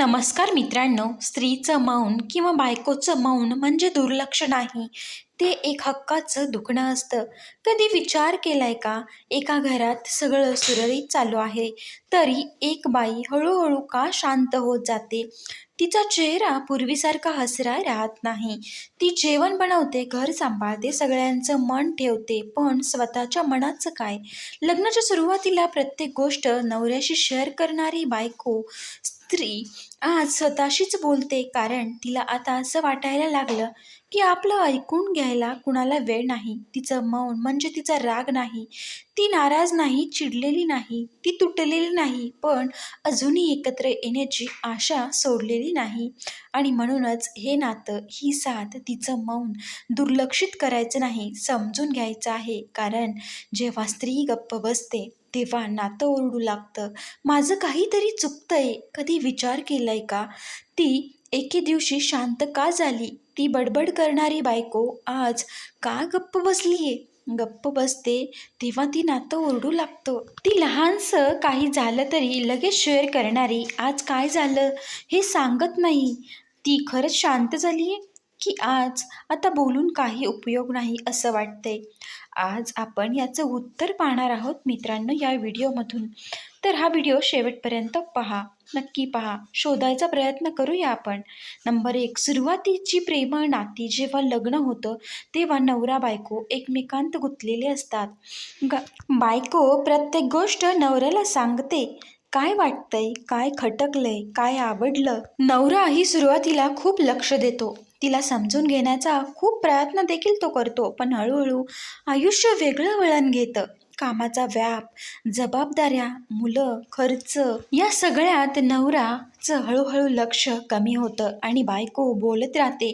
नमस्कार मित्रांनो स्त्रीचं मौन किंवा बायकोचं मौन म्हणजे दुर्लक्ष नाही. ते एक हक्काचं दुखणं असतं. कधी विचार केलाय का? एका घरात सगळं सुरळीत चालू आहे. तरी एक बाई हळूहळू का शांत होत जाते? तिचा चेहरा पूर्वीसारखा हसरा राहत नाही. ती जेवण बनवते घर सांभाळते सगळ्यांचं मन ठेवते. पण स्वतःच्या मनाचं काय? लग्नाच्या सुरुवातीला प्रत्येक गोष्ट नवऱ्याशी शेअर करणारी बायको स्त्री आज स्वतःशीच बोलते कारण तिला आता असं वाटायला लागलं की आपलं ऐकून घ्यायला कुणाला वेळ नाही. तिचं मौन म्हणजे तिचा राग नाही. ती नाराज नाही चिडलेली नाही ती तुटलेली नाही पण अजूनही एकत्र येण्याची आशा सोडलेली नाही. आणि म्हणूनच हे नातं ही साथ तिचं मौन दुर्लक्षित करायचं नाही समजून घ्यायचं आहे. कारण जेव्हा स्त्री गप्प बसते तेव्हा नातं ओरडू लागतं. माझं काहीतरी चुकतंय. कधी विचार केलाय का? ती एके दिवशी शांत का झाली? ती बडबड करणारी बायको आज का गप्प बसलीये? गप्प बसते तेव्हा ती नातं ओरडू लागतं. ती लहानसं काही झालं तरी लगेच शेअर करणारी आज काय झालं? हे सांगत नाही. ती खरंच शांत झाली आहे की आज आता बोलून काही उपयोग नाही असं वाटते आज आपण याचं उत्तर पाहणार आहोत मित्रांनो या व्हिडिओमधून. तर हा व्हिडिओ शेवटपर्यंत पहा. नक्की पहा. शोधायचा प्रयत्न करूया आपण. नंबर एक सुरुवातीची प्रेम नाती जेव्हा लग्न होतं तेव्हा नवरा बायको एकमेकांत गुंतलेले असतात. ग बायको प्रत्येक गोष्ट नवऱ्याला सांगते. काय वाटतंय? काय खटकलंय? काय आवडलं? नवरा ही सुरुवातीला खूप लक्ष देतो. तिला समजून घेण्याचा खूप प्रयत्न देखील तो करतो. पण हळूहळू आयुष्य वेगळं वळण घेतं. कामाचा व्याप जबाबदाऱ्या मुलं खर्च या सगळ्यात नवराचं हळूहळू लक्ष कमी होतं आणि बायको बोलत राहते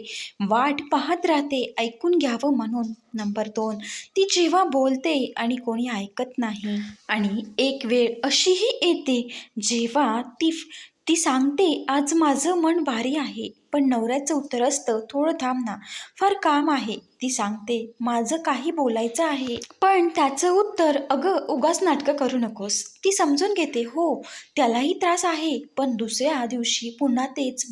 वाट पाहत राहते ऐकून घ्यावं म्हणून. नंबर दोन ती जेव्हा बोलते आणि कोणी ऐकत नाही आणि एक वेळ अशीही येते जेव्हा ती ती सांगते आज माझं मन भारी आहे. पण नवऱ्याचं उत्तर असतं थोडं थांब ना. फार काम आहे ती सांगते. माझं काही बोलायचं आहे. पण त्याचं उत्तर अगं उगाच नाटकं करू नकोस. ती समजून घेते हो त्यालाही त्रास आहे. पण दुसऱ्या दिवशी पुन्हा तेच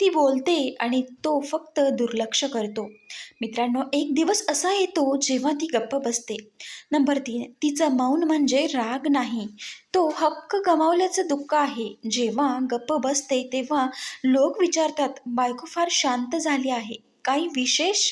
ती बोलते आणि तो फक्त दुर्लक्ष करतो. मित्रांनो एक दिवस असा येतो जेव्हा ती गप्प बसते. नंबर तीन तिचं मौन म्हणजे राग नाही. तो हक्क गमावल्याचं दुःख आहे. जेव्हा गप्प बसते तेव्हा लोक विचारतात बायको फार शांत झाली आहे. काही विशेष?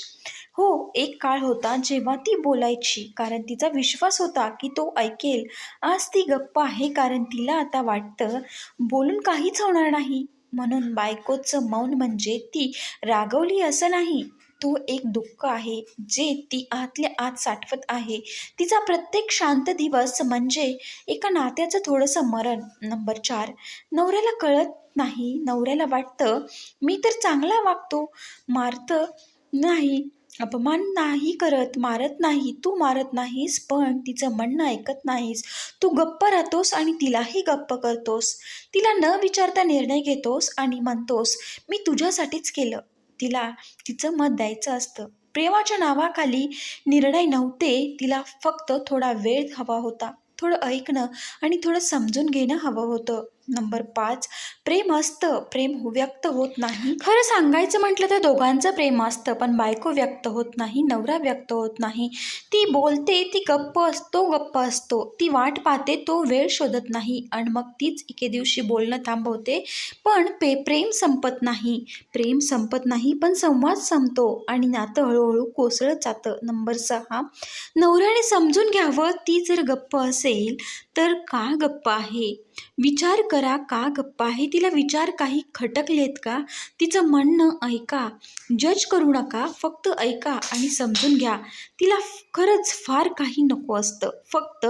हो एक काळ होता जेव्हा ती बोलायची कारण तिचा विश्वास होता की तो ऐकेल. आज ती गप्प आहे कारण तिला आता वाटतं बोलून काहीच होणार नाही. म्हणून बायकोचं मौन म्हणजे ती रागवली असं नाही. तो एक दुःख आहे जे ती आतल्या आत साठवत आहे. तिचा प्रत्येक शांत दिवस म्हणजे एका नात्याचं थोडंसं मरण. नंबर चार. नवऱ्याला कळत नाही नवऱ्याला वाटतं मी तर चांगला वागतो. मारतं नाही अपमान नाही करत मारत नाही तू मारत नाहीस पण तिचं म्हणणं ऐकत नाहीस. तू गप्प राहतोस आणि तिलाही गप्प करतोस. तिला न विचारता निर्णय घेतोस आणि म्हणतोस मी तुझ्यासाठीच केलं. तिला तिचं मत द्यायचं असतं. प्रेमाच्या नावाखाली निर्णय नव्हते तिला फक्त थोडा वेळ हवा होता. थोडं ऐकणं आणि थोडं समजून घेणं हवं होतं. नंबर पाच प्रेम असतं. प्रेम हो, व्यक्त होत नाही. खरं सांगायचं म्हटलं तर दोघांचं प्रेम असतं पण बायको व्यक्त होत नाही नवरा व्यक्त होत नाही. ती बोलते ती गप्प असतो गप्प असतो. ती वाट पाहते तो वेळ शोधत नाही. आणि मग तीच एके दिवशी बोलणं थांबवते. पण पे प्रेम संपत नाही. प्रेम संपत नाही पण संवाद संपतो. आणि नातं हळूहळू कोसळत जातं. नंबर सहा नवऱ्याने समजून घ्यावं ती जर गप्प असेल तर का गप्प आहे? विचार करा का गप्पा? आहे तिला विचार काही खटकलेत का? तिचं म्हणणं ऐका. जज करू नका फक्त ऐका आणि समजून घ्या. तिला खरंच फार काही नको असतं. फक्त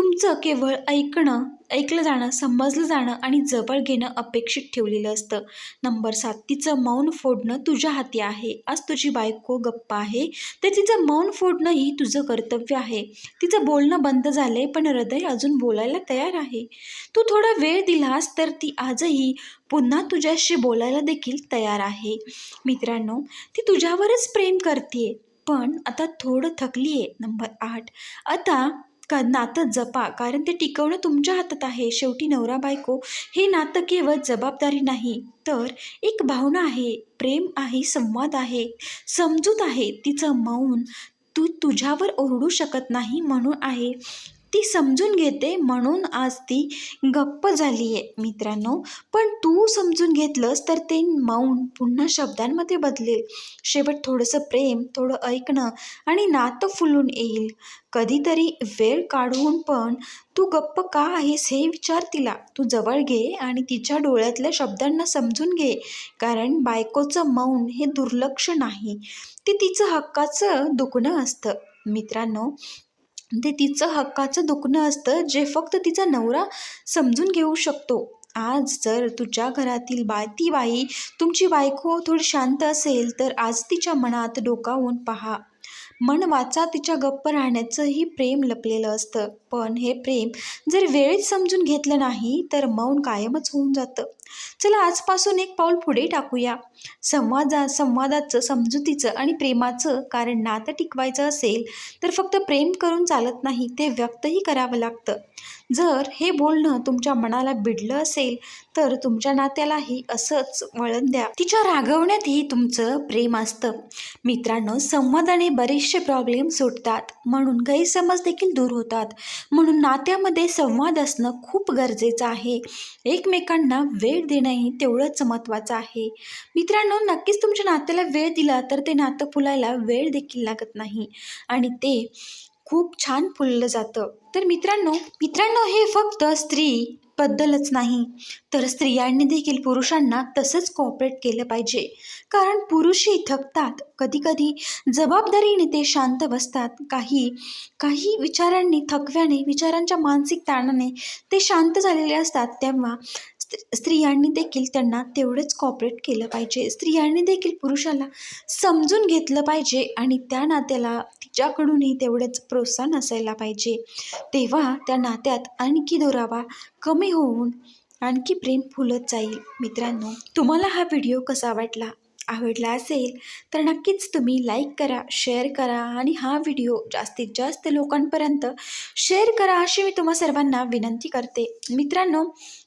तुमचं केवळ ऐकणं ऐकलं जाणं समजलं जाणं आणि जवळ घेणं अपेक्षित ठेवलेलं असतं. नंबर सात तिचं मौन फोडणं तुझ्या हाती आहे. आज तुझी बायको गप्पा आहे. तर तिचं मौन फोडणं ही तुझं कर्तव्य आहे. तिचं बोलणं बंद झालंय पण हृदय अजून बोलायला तयार आहे. तू थोडा वेळ दिलास तर ती आजही पुन्हा तुझ्याशी बोलायला देखील तयार आहे. मित्रांनो ती तुझ्यावरच प्रेम करते पण आता थोडं थकली आहे नंबर आठ आता का नातं जपा. कारण ते टिकवणं तुमच्या हातात आहे. शेवटी नवरा बायको हे नातं केवळ जबाबदारी नाही तर एक भावना आहे. प्रेम आहे संवाद आहे समजूत आहे. तिचं मौन तू तुझ्यावर ओरडू शकत नाही म्हणून आहे. ती समजून घेते म्हणून आज ती गप्प झाली आहे मित्रांनो. पण तू समजून घेतलंस तर ते मौन पुन्हा शब्दांमध्ये बदलेल. शेवट थोडंसं प्रेम थोडं ऐकणं आणि नातं फुलून येईल. कधीतरी वेळ काढून पण तू गप्प का आहेस हे विचार तिला. तू जवळ घे आणि तिच्या डोळ्यातल्या शब्दांना समजून घे. कारण बायकोचं मौन हे दुर्लक्ष नाही. ते तिचं हक्काचं दुखणं असतं. मित्रांनो ते तिचं हक्काचं दुखणं असतं जे फक्त तिचा नवरा समजून घेऊ शकतो. आज जर तुझ्या घरातील बाय ती बाई तुमची बायको थोडी शांत असेल तर आज तिच्या मनात डोकावून पहा. मन वाचा तिच्या गप्प राहण्याचंही प्रेम लपलेलं असतं. पण हे प्रेम जर वेळेत समजून घेतलं नाही तर मौन कायमच होऊन जातं. चला आजपासून एक पाऊल पुढे टाकूया. संवादा संवादाचं समजुतीचं आणि प्रेमाचं कारण नातं टिकवायचं असेल तर फक्त प्रेम करून चालत नाही ते व्यक्तही करावं लागतं. जर हे बोलणं तुमच्या मनाला भिडलं असेल तर तुमच्या नात्यालाही असंच वळण द्या. तिच्या रागवण्यातही तुमचं प्रेम असतं. मित्रांनो संवादाने बरेचसे प्रॉब्लेम सुटतात म्हणून गैरसमज देखील दूर होतात. म्हणून नात्यामध्ये संवाद असणं खूप गरजेचं आहे. एकमेकांना वेळ देणंही तेवढंच महत्त्वाचं आहे. मित्रांनो नक्कीच तुमच्या नात्याला वेळ दिला तर ते नातं फुलायला वेळ देखील लागत नाही आणि ते खूप छान फुललं जातं. तर मित्रांनो मित्रांनो हे फक्त स्त्री बद्दलच नाही तर स्त्रियांनी देखील पुरुषांना तसंच कॉपरेट केलं पाहिजे. कारण पुरुषही थकतात कधीकधी जबाबदारीने ते शांत बसतात. काही काही विचारांनी थकव्याने विचारांच्या मानसिक ताणाने ते शांत झालेले असतात तेव्हा स्त्रियांनी देखील त्यांना तेवढंच कॉपरेट केलं पाहिजे. स्त्रियांनी देखील पुरुषाला समजून घेतलं पाहिजे आणि त्या नात्याला तिच्याकडूनही तेवढंच प्रोत्साहन असायला पाहिजे. तेव्हा त्या नात्यात आणखी दुरावा कमी होऊन आणखी प्रेम फुलत जाईल. मित्रांनो तुम्हाला हा व्हिडिओ कसा वाटला? आवडला असेल तर नक्कीच तुम्ही लाईक करा शेअर करा आणि हा व्हिडिओ जास्तीत जास्त लोकांपर्यंत शेअर करा अशी मी तुम्हा सर्वांना विनंती करते. मित्रांनो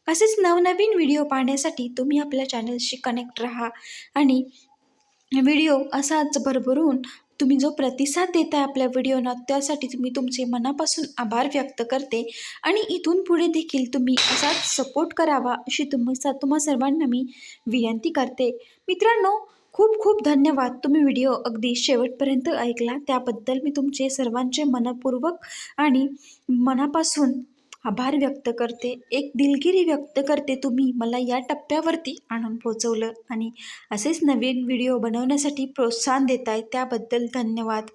असेच नवनवीन व्हिडिओ पाहण्यासाठी तुम्ही आपल्या चॅनलशी कनेक्ट राहा आणि व्हिडिओ असाच भरभरून तुम्ही जो प्रतिसाद देताय आपल्या व्हिडिओना त्यासाठी तुम्ही तुमचे मनापासून आभार व्यक्त करते. आणि इथून पुढे देखील तुम्ही असाच सपोर्ट करावा अशी तुम्ही स तुम्हा सर्वांना मी विनंती करते. मित्रांनो खूप खूप धन्यवाद. तुम्ही व्हिडिओ अगदी शेवटपर्यंत ऐकला. त्याबद्दल मी तुमचे सर्वांचे मनपूर्वक आणि मनापासून आभार व्यक्त करते. एक दिलगिरी व्यक्त करते तुम्ही. मला या टप्प्यावरती आणून पोचवलं आणि असेच नवीन व्हिडिओ बनवण्यासाठी प्रोत्साहन देत आहे त्याबद्दल धन्यवाद.